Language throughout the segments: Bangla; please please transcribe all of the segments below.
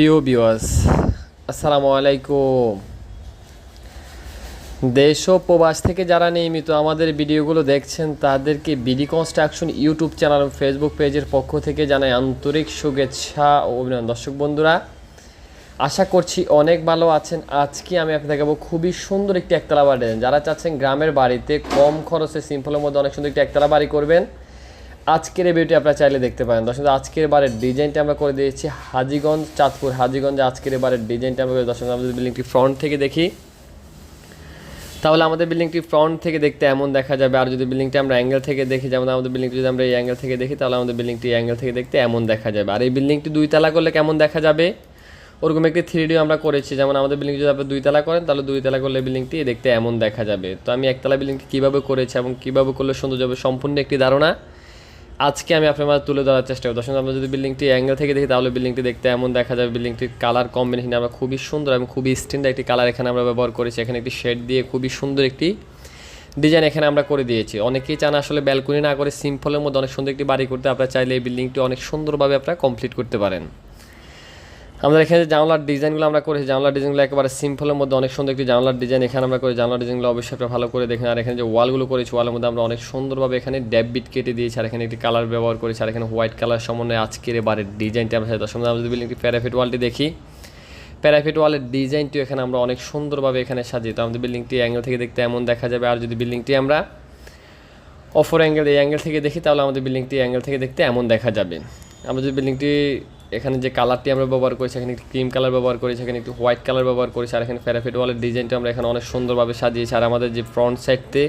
প্রিয় বিওয়াস আসসালামু আলাইকুম। দেশ ও প্রবাস থেকে যারা নিয়মিত আমাদের ভিডিওগুলো দেখছেন, তাদেরকে BD construction YouTube channel Facebook পেজের পক্ষ থেকে জানাই আন্তরিক শুভেচ্ছা ও অভিনন্দন। দর্শক বন্ধুরা, আশা করছি অনেক ভালো আছেন। আজকে আমি আপনাদের দেখাবো খুবই সুন্দর একটি একতলা বাড়ি। যারা চাচ্ছেন গ্রামের বাড়িতে কম খরচে সিম্পলের মধ্যে অনেক সুন্দর একটি একতলা বাড়ি করবেন আজকের এই ভিডিওটি আপনারা চাইলে দেখতে পারেন। দর্শক, আজকের বারের ডিজাইনটা আমরা করে দিয়েছি হাজিগঞ্জ, চাঁদপুর, হাজিগঞ্জে আজকের বারের ডিজাইনটা আমরা দর্শক যদি বিল্ডিংটি ফ্রন্ট থেকে দেখি, তাহলে আমাদের বিল্ডিংটি ফ্রন্ট থেকে দেখতে এমন দেখা যাবে। আর যদি বিল্ডিংটি আমরা অ্যাঙ্গেল থেকে দেখি, যেমন আমাদের বিল্ডিংটি যদি আমরা এই অ্যাঙ্গেল থেকে দেখি, তাহলে আমাদের বিল্ডিংটি অ্যাঙ্গেল থেকে দেখতে এমন দেখা যাবে। আর এই বিল্ডিংটি দুই তালা করলে কেমন দেখা যাবে? ওরকম একটি থ্রি ডিও আমরা করেছি। যেমন আমাদের বিল্ডিং যদি আপনি দুই তালা করেন, তাহলে দুই তালা করলে বিল্ডিংটি দেখতে এমন দেখা যাবে। তো আমি একতলা বিল্ডিংটি কীভাবে করেছি এবং কীভাবে করলে সুন্দর যাবে সম্পূর্ণ একটি ধারণা। আজকে আমি আপনার মাঝে তুলে ধরার চেষ্টা করব। দর্শক, আমরা যদি বিল্ডিংটি অ্যাঙ্গেল থেকে দেখি, তাহলে বিল্ডিংটি দেখতে এমন দেখা যাবে। বিল্ডিংটির কালার কম্বিনেশন আমরা খুবই সুন্দর এবং খুবই স্ট্যান্ডার্ড একটি কালার এখানে আমরা ব্যবহার করেছি। এখানে একটি শেড দিয়ে খুবই সুন্দর একটি ডিজাইন এখানে আমরা করে দিয়েছি। অনেকেই চান আসলে ব্যালকনি না করে সিম্পলের মধ্যে অনেক সুন্দর একটি বাড়ি করতে। আপনারা চাইলে এই বিল্ডিংটি অনেক সুন্দরভাবে আপনারা কমপ্লিট করতে পারেন। আমাদের এখানে যে জানলার ডিজাইনগুলো আমরা করেছি, জানলার ডিজাইনগুলো একেবারে সিম্পলের মধ্যে অনেক সুন্দর একটি জানলার ডিজাইন। এখানে আমরা করে জানলার ডিজাইনগুলো অবশ্যই আপনারা ভালো করে দেখেন। আর এখানে যে ওয়ালগুলো করেছি, ওয়ালের মধ্যে আমরা অনেক সুন্দরভাবে এখানে ড্যাব বিট কেটে দিয়েছি, আর এখানে একটি কালার ব্যবহার করেছি, আর এখানে হোয়াইট কালার সমন্বয়ে আজকের এবারের ডিজাইনটি আমরা সাথে দর্শক আমরা যদি বিল্ডিংটি প্যারাফিট ওয়ালটি দেখি। প্যারাফিট ওয়ালের ডিজাইনটিও এখানে আমরা অনেক সুন্দরভাবে এখানে সাজিয়ে তো আমাদের বিল্ডিংটি অ্যাঙ্গেল থেকে দেখতে এমন দেখা যাবে। আর যদি বিল্ডিংটি আমরা অফর অ্যাঙ্গেল, এই অ্যাঙ্গেল থেকে দেখি, তাহলে আমাদের বিল্ডিংটি অ্যাঙ্গেল থেকে দেখতে এমন দেখা যাবে। আমরা যদি বিল্ডিংটি এখানে যে কালারটি আমরা ব্যবহার করেছি এখানে একটি ক্রিম কালার ব্যবহার করেছি এখানে একটু হোয়াইট কালার ব্যবহার করেছি আর এখানে প্যারাফিট ওয়ালের ডিজাইনটা আমরা এখানে অনেক সুন্দরভাবে সাজিয়েছি। আর আমাদের যে ফ্রন্ট সাইডতে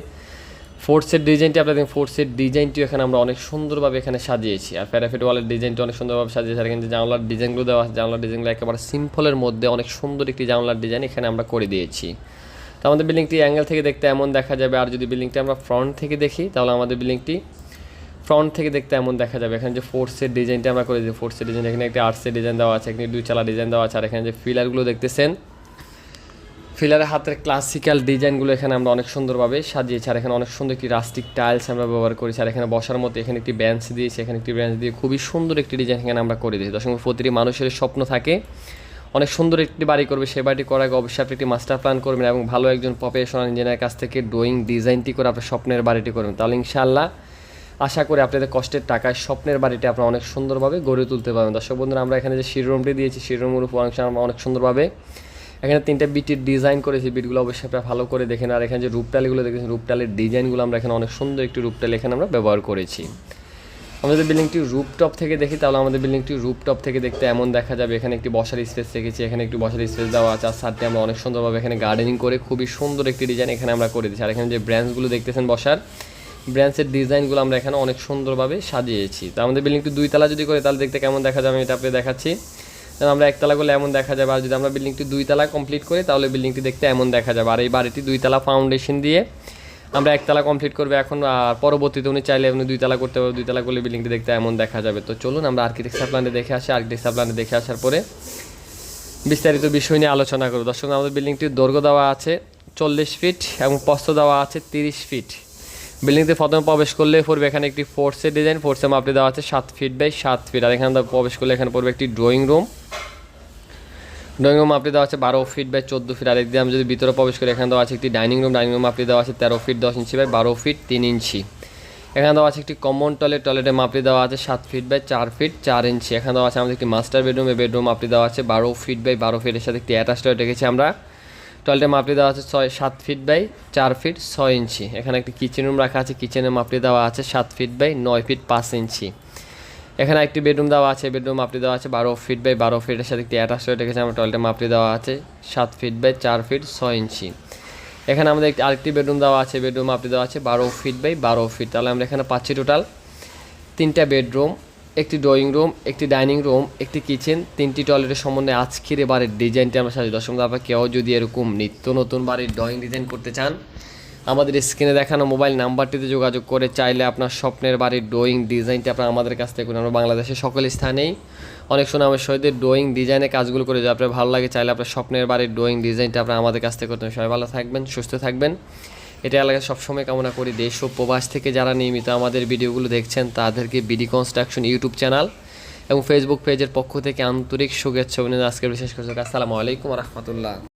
ফোর্সের ডিজাইনটি, আপনারা দেখুন ফোর্সের ডিজাইনটিও এখানে আমরা অনেক সুন্দরভাবে এখানে সাজিয়েছি। আর প্যারাফিট ওয়ালের ডিজাইনটি অনেক সুন্দরভাবে সাজিয়েছি। আর এখানে যে জানলার ডিজাইনগুলো দেওয়া আছে, জানলার ডিজাইনগুলো একেবারে সিম্পলের মধ্যে অনেক সুন্দর একটি জানলার ডিজাইন এখানে আমরা করে দিয়েছি। তো আমাদের বিল্ডিংটি অ্যাঙ্গেল থেকে দেখতে এমন দেখা যাবে। আর যদি বিল্ডিংটি আমরা ফ্রন্ট থেকে দেখি, তাহলে আমাদের বিল্ডিংটি ফ্রন্ট থেকে দেখতে এমন দেখা যাবে। এখানে যে ফোর্সের ডিজাইনটা আমরা করে দিই ফোর্সের ডিজাইন এখানে একটি আর্টসের ডিজাইন দেওয়া আছে, এখানে দুই চালা ডিজাইন দেওয়া আছে, আর এখানে যে ফিলারগুলো দেখতেছেন ফিলারের হাতের ক্লাসিক্যাল ডিজাইনগুলো এখানে আমরা অনেক সুন্দরভাবে সাজিয়েছি, আর এখানে অনেক সুন্দর একটি রাস্টিক টাইলস আমরা ব্যবহার করেছি, আর এখানে বসার মতো এখানে একটি বেঞ্চ দিয়েছি, এখানে একটি বেঞ্চ দিয়ে খুবই সুন্দর একটি ডিজাইন এখানে আমরা করে দিয়েছি। দর্শক, প্রতিটি মানুষের স্বপ্ন থাকে, অনেক সুন্দর একটি বাড়ি করবে, সে বাড়িটি করার আগে অবশ্যই আপনি একটি মাস্টার প্ল্যান করবেন এবং ভালো একজন প্রফেশনাল ইঞ্জিনিয়ারের কাছ থেকে ড্রয়িং ডিজাইনটি করে আপনার স্বপ্নের বাড়িটি করবেন। তাহলে ইনশাআল্লাহ আশা করি আপনাদের কষ্টের টাকায় স্বপ্নের বাড়িটি আপনারা অনেক সুন্দরভাবে গড়ে তুলতে পারবেন। দর্শক বন্ধুরা, আমরা এখানে যে শিরোরুমটি দিয়েছি শিরোরুমের উপর অনেক আমরা অনেক সুন্দরভাবে এখানে তিনটা বিটির ডিজাইন করেছি। বিটগুলো অবশ্যই আপনারা ভালো করে দেখেন। আর এখানে যে রূপটালিগুলো দেখেছেন রূপটালের ডিজাইনগুলো আমরা এখানে অনেক সুন্দর একটি রূপটাল এখানে আমরা ব্যবহার করেছি। আমাদের বিল্ডিংটি রুপটপ থেকে দেখি, তাহলে আমাদের বিল্ডিংটি রুপটপ থেকে দেখতে এমন দেখা যাবে। এখানে একটি বসার স্পেস রেখেছি, এখানে একটি বসার স্পেস দেওয়া আছে। আর সাথে আমরা অনেক সুন্দরভাবে এখানে গার্ডেনিং করে খুবই সুন্দর একটি ডিজাইন এখানে আমরা করে দিচ্ছি আর এখানে যে ব্রাঞ্চগুলো দেখতেছেন বসার ব্রাঞ্চের ডিজাইনগুলো আমরা এখানে অনেক সুন্দরভাবে সাজিয়েছি। তো আমাদের বিল্ডিংটি দুই তালা যদি করে, তাহলে দেখতে কেমন দেখা যাবে আমি এটা আপনি দেখাচ্ছি। আমরা একতলা করলে এমন দেখা যাবে, আর যদি আমরা বিল্ডিংটি দুই তালা কমপ্লিট করি, তাহলে বিল্ডিংটি দেখতে এমন দেখা যাবে। আর এই বাড়িটি দুই তালা ফাউন্ডেশন দিয়ে আমরা একতলা কমপ্লিট করবে এখন, আর পরবর্তীতে উনি চাইলে উনি দুই তালা করতে পারবে দুই তালা করলে বিল্ডিংটি দেখতে এমন দেখা যাবে। তো চলুন আমরা আর্কিটেকচার প্ল্যানে দেখে আসি। আর্কিটেকচার প্ল্যানে দেখে আসার পরে বিস্তারিত বিষয় নিয়ে আলোচনা করব। দর্শক, আমাদের বিল্ডিংটির দৈর্ঘ্য দেওয়া আছে চল্লিশ ফিট এবং পস্ত দেওয়া আছে তিরিশ ফিট বিল্ডিংতে প্রথমে প্রবেশ করলে পড়বে এখানে একটি ফোর্সের ডিজাইন ফোর্সের মাপটি দেওয়া আছে সাত ফিট বাই সাত ফিট আর এখানে প্রবেশ করলে এখানে পড়বে একটি ড্রয়িং রুম ড্রয়িং রুম মাপটি দেওয়া আছে বারো ফিট বাই চোদ্দ ফিট আর একদিকে আমি যদি ভিতরে প্রবেশ করি, এখানে দেওয়া আছে একটি ডাইনিং রুম ডাইনিং রুম মাপটি দেওয়া আছে তেরো ফিট দশ ইঞ্চি বাই বারো ফিট তিন ইঞ্চি। এখানে দেওয়া আছে একটি কমন টয়লেট টয়লেটের মাপটি দেওয়া আছে সাত ফিট বাই চার ফিট চার ইঞ্চি। এখানে দেওয়া আছে আমাদের একটি মাস্টার বেডরুম বেডরুম মাপটি দেওয়া আছে বারো ফিট বাই বারো ফিটের সাথে একটি অ্যাটাচ টয়লেট রেখেছি আমরা। টয়লেটের মাপটি দেওয়া আছে ছয়, সাত ফিট বাই চার ফিট ছয় ইঞ্চি। এখানে একটি কিচেন রুম রাখা আছে কিচেনের মাপটি দেওয়া আছে সাত ফিট বাই নয় ফিট পাঁচ ইঞ্চি। এখানে একটি বেডরুম দেওয়া আছে বেডরুম মাপটি দেওয়া আছে বারো ফিট বাই বারো ফিটের সাথে একটি অ্যাটাচ টয়লেট রেখেছি, আমার টয়লেটের মাপটি দেওয়া আছে সাত ফিট বাই চার ফিট ছয় ইঞ্চি। এখানে আমাদের একটি আরেকটি বেডরুম দেওয়া আছে বেডরুম মাপটি দেওয়া আছে বারো ফিট বাই বারো ফিট তাহলে আমরা এখানে পাচ্ছি টোটাল তিনটা বেডরুম একটি ড্রয়িং রুম একটি ডাইনিং রুম একটি কিচেন তিনটি টয়লেটের সম্বন্ধে আজকের এবারের ডিজাইনটি আমরা সাজি দর্শক আপনার কেউ যদি এরকম নিত্য নতুন বাড়ির ড্রয়িং ডিজাইন করতে চান, আমাদের স্ক্রিনে দেখানো মোবাইল নাম্বারটিতে যোগাযোগ করে চাইলে আপনার স্বপ্নের বাড়ির ড্রয়িং ডিজাইনটি আপনার আমাদের কাছ থেকে আমরা বাংলাদেশের সকল স্থানেই অনেক সময় আমার সহিত ড্রয়িং ডিজাইনে কাজগুলো করে যদি আপনার ভালো লাগে চাইলে আপনার স্বপ্নের বাড়ির ড্রয়িং ডিজাইনটা আপনার আমাদের কাছ থেকে করতে সবাই ভালো থাকবেন, সুস্থ থাকবেন। এটা এলাকায় সবসময় কামনা করি। দেশ ও প্রবাস থেকে যারা নিয়মিত আমাদের ভিডিওগুলো দেখছেন, তাদেরকে বিডি কনস্ট্রাকশন ইউটিউব চ্যানেল এবং ফেসবুক পেজের পক্ষ থেকে আন্তরিক শুভেচ্ছা অভিনন্দন। আজকের বিশেষ করে আসসালামু আলাইকুম রহমতুল্লাহ।